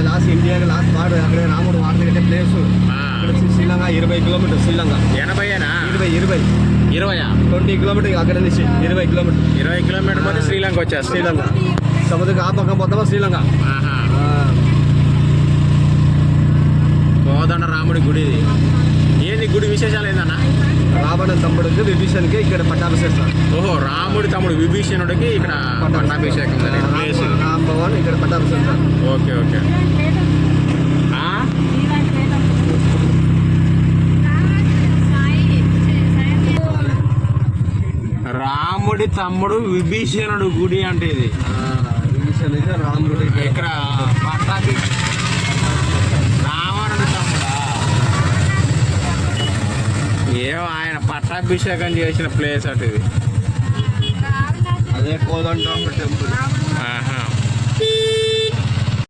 ఇక్కడ లాస్ట్ ఇండియాకి లాస్ట్ వాడు అక్కడ రాముడు కట్టే ప్లేస్. ఇక్కడ శ్రీలంక ఇరవై కిలోమీటర్ శ్రీలంక. ఎనభైనా ఇరవై ఇరవై. ఇరవయా? ట్వంటీ కిలోమీటర్ అక్కడ నుంచి ఇరవై కిలోమీటర్ ఇరవై కిలోమీటర్ పోతే శ్రీలంక వచ్చేస్తుంది. శ్రీలంక. సముద్రం ఆ పక్క మొత్తం శ్రీలంక? కోదండ రాముడి గుడి ఏంది గుడి విశేషాలు ఏందన్నా? రావణ తమ్ముడికి విభీషణ్కి ఇక్కడ పట్టాభిషేకం. ఓహో రాముడి తమ్ముడు విభీషణుడికి ఇక్కడ పట్టాభిషేకం. ఇక్కడ పట్టాభిషేకం ఓకే ఓకే? రాముడి తమ్ముడు విభీషణుడు గుడి అంటే ఇది. రాముడు ఇక్కడ పట్టాభి. రావణుడి తమ్ముడా? ఏమో ఆయన పట్టాభిషేకం చేసిన ప్లేస్ అటు ఇది. అదే కోదండ టెంపుల్.